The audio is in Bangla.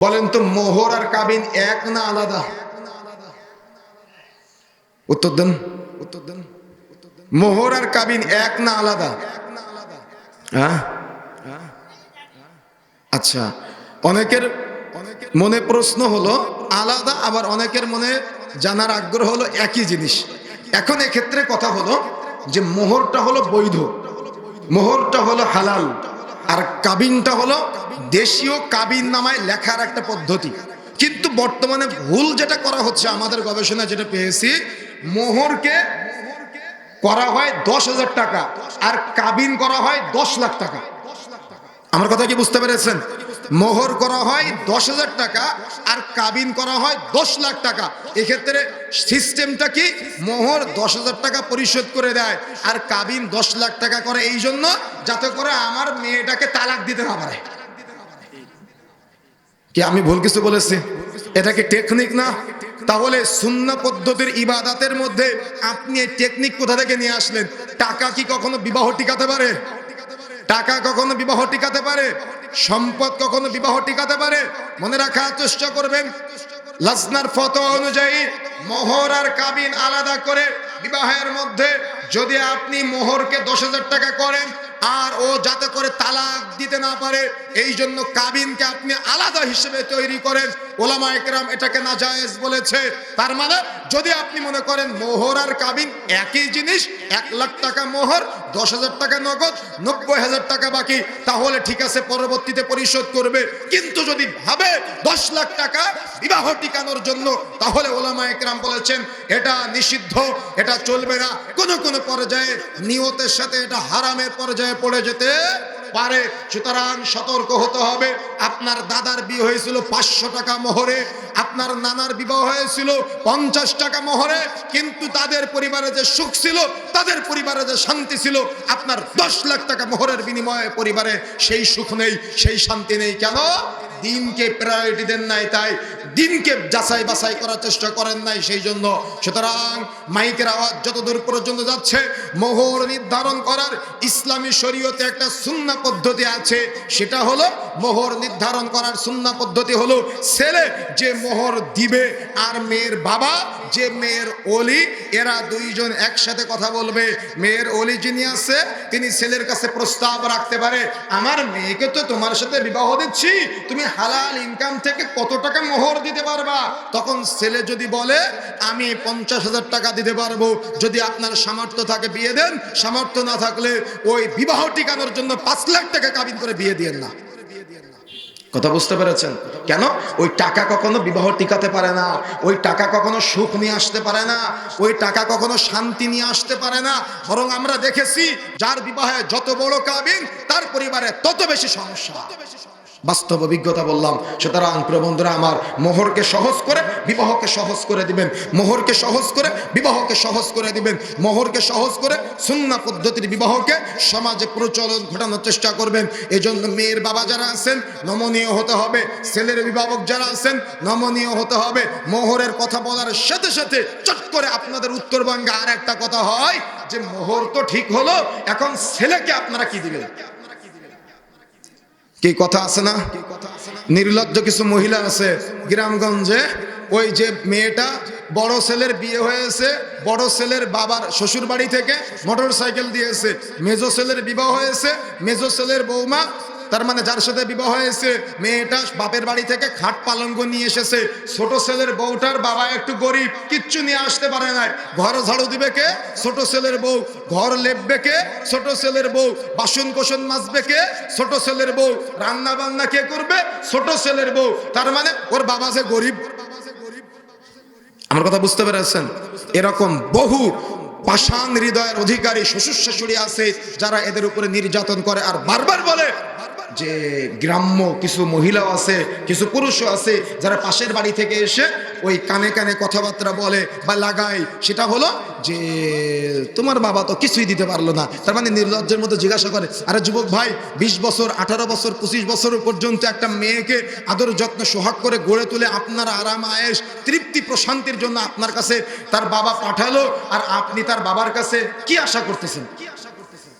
বলেন তো, মোহর আর কাবিন এক না আলাদা? উত্তর দেন। উত্তর দেন মোহর আর কাবিন এক না আলাদা? হ্যাঁ? আচ্ছা অনেকের মনে প্রশ্ন হলো, আলাদা, আবার অনেকের মনে জানার আগ্রহ হলো একই জিনিস। এখন এক্ষেত্রে কথা হলো যে, মোহরটা হলো বৈধ, মোহরটা হলো হালাল। আর কাবিনটা হলো দেশীয় কাবিন নামায় লেখার একটা পদ্ধতি। কিন্তু বর্তমানে ভুল যেটা করা হচ্ছে আমাদের গবেষণা যেটা পেয়েছি, মোহরকে করা হয় দশ হাজার টাকা আর কাবিন করা হয় দশ লাখ টাকা। আমার কথা কি বুঝতে পেরেছেন? মোহর করা হয় দশ হাজার টাকা আর কাবিন করা হয় দশ লাখ টাকা। এক্ষেত্রে সিস্টেমটা কি? মোহর দশ হাজার টাকা পরিশোধ করে দেয় আর কাবিন দশ লাখ টাকা করে। এই জন্য যাতে করে আমার মেয়েটাকে তালাক দিতে না পারে। কি আমি ভুল কিছু বলেছি? এটা কি টেকনিক না? তাহলে শূন্য পদ্ধতির ইবাদাতের মধ্যে আপনি এই টেকনিক কোথা থেকে নিয়ে আসলেন? টাকা কি কখনো বিবাহ টিকাতে পারে? টাকা কখনো বিবাহ টিকাতে পারে? সম্পদ কখনো বিবাহ টিকাতে পারে? মনে রাখার চেষ্টা করবেন। লাসনার ফত অনুযায়ী মোহর আর কাবিন আলাদা করে বিবাহের মধ্যে যদি আপনি মোহরকে দশ হাজার টাকা করেন আর ও যাতে করে তালাক দিতে না পারে এই জন্য কাবিনকে আপনি আলাদা হিসেবে তৈরি করেন। ওলামা একরাম এটাকে নাজায়েজ বলেছে। তার মানে যদি আপনি মনে করেন মোহর আর কাবিন একই জিনিস, এক লাখ টাকা মোহর, দশ হাজার টাকা নগদ, নব্বই হাজার টাকা বাকি, তাহলে ঠিক আছে, পরবর্তীতে পরিশোধ করবে। কিন্তু যদি ভাবে দশ লাখ টাকা বিবাহ টিকানোর জন্য, তাহলে ওলামা একরাম বলেছেন, এটা নিষিদ্ধ, এটা চলবে না। কোনো কোনো পর্যায়ে নিয়তের সাথে এটা হারামের পর্যায়ে পড়ে যেতে পারে, সুতরাং সতর্ক হতে হবে। আপনার দাদার বিয়ে হয়েছিল পাঁচশো টাকা মোহরে, আপনার নানার বিবাহ হয়েছিল পঞ্চাশ টাকা মোহরে, কিন্তু তাদের পরিবারে যে সুখ ছিল, তাদের পরিবারে যে শান্তি ছিল, আপনার দশ লাখ টাকা মোহরের বিনিময়ে পরিবারে সেই সুখ নেই, সেই শান্তি নেই। কেন? দিনকে প্রায়োরিটি দেন নাই, তাই দিনকে যাচাই বাছাই করার চেষ্টা করেন নাই সেই জন্য। সুতরাং মাইকের আওয়াজ যতদূর পর্যন্ত যাচ্ছে, মোহর নির্ধারণ করার ইসলামী শরীয়তে একটা সুন্না পদ্ধতি আছে। সেটা হলো মোহর নির্ধারণ করার সুন্না পদ্ধতি হলো ছেলে যে মোহর দিবে আর মেয়ের বাবা যে মেয়ের অলি এরা দুইজন একসাথে কথা বলবে। মেয়ের অলি যিনি আছে, তিনি ছেলের কাছে প্রস্তাব রাখতে পারে, আমার মেয়েকে তো তোমার সাথে বিবাহ দিচ্ছি, তুমি হালাল ইনকাম থেকে কত টাকা মোহর দিতে পারবা? তখন ছেলে যদি বলে, আমি পঞ্চাশ হাজার টাকা দিতে পারব, যদি আপনার সামর্থ্য থাকে বিয়ে দেন, সামর্থ্য না থাকলে ওই বিবাহ টিকানোর জন্য পাঁচ লাখ টাকা কাবিন করে বিয়ে দিয়েন না। কথা বুঝতে পেরেছেন? কেন? ওই টাকা কখনো বিবাহ টিকাতে পারে না, ওই টাকা কখনো সুখ নিয়ে আসতে পারে না, ওই টাকা কখনো শান্তি নিয়ে আসতে পারে না। বরং আমরা দেখেছি, যার বিবাহে যত বড় কাবিন, তার পরিবারে তত বেশি সমস্যা। বাস্তব অভিজ্ঞতা বললাম। সুতরাং প্রিয় বন্ধুরা, আমার মোহরকে সহজ করে বিবাহকে সহজ করে দিবেন। মোহরকে সহজ করে বিবাহকে সহজ করে দিবেন। মোহরকে সহজ করে সুন্না পদ্ধতির বিবাহকে সমাজে প্রচলন ঘটানোর চেষ্টা করবেন। এই জন্য মেয়ের বাবা যারা আছেন, নমনীয় হতে হবে। ছেলের অভিভাবক যারা আছেন, নমনীয় হতে হবে। মোহরের কথা বলার সাথে সাথে চট করে আপনাদের উত্তরবঙ্গে আর একটা কথা হয় যে, মোহর তো ঠিক হলো, এখন ছেলেকে আপনারা কি দিবেন? কি কথা আছে না? নির্লজ্জ কিছু মহিলা আছে গ্রামগঞ্জে। ওই যে মেয়েটা বড় ছেলের বিয়ে হয়েছে, বড় ছেলের বাবার শ্বশুর বাড়ি থেকে মোটর সাইকেল দিয়েছে। মেজো ছেলের বিবাহ হয়েছে, মেজো ছেলের বৌমা তার মানে যার সাথে বিবাহ হয়েছে, মেয়েটা বাপের বাড়ি থেকে খাট পালঙ্গ নিয়ে এসেছে। ছোট ছেলের বউটার বাবা একটু গরিব, কিচ্ছু নিয়ে আসতে পারে না ঘর ঝাড়ু দিবে কে? ছোট ছেলের বউ। ঘর লেপবে কে? ছোট ছেলের বউ। বাসন কোসন মাজবে কে? ছোট ছেলের বউ। রান্না বান্না কে করবে? ছোট ছেলের বউ। তার মানে ওর বাবা যে গরিব, আমার কথা বুঝতে পেরেছেন? এরকম বহু পাষাণ হৃদয়ের অধিকারী শ্বশুর শাশুড়ি আছে যারা এদের উপরে নির্যাতন করে আর বারবার বলে যে গ্রাম্য কিছু মহিলাও আছে, কিছু পুরুষও আছে, যারা পাশের বাড়ি থেকে এসে ওই কানে কানে কথাবার্তা বলে বা লাগায়, সেটা হলো যে তোমার বাবা তো কিছুই দিতে পারল না। তার মানে নির্লজ্জের মতো জিজ্ঞাসা করে, আরে যুবক ভাই, বিশ বছর, আঠারো বছর, পঁচিশ বছর পর্যন্ত একটা মেয়েকে আদর যত্ন, সোহাগ করে গড়ে তুলে আপনার আরাম আয়েস তৃপ্তি, প্রশান্তির জন্য আপনার কাছে তার বাবা পাঠালো, আর আপনি তার বাবার কাছে কি আশা করতেছেন?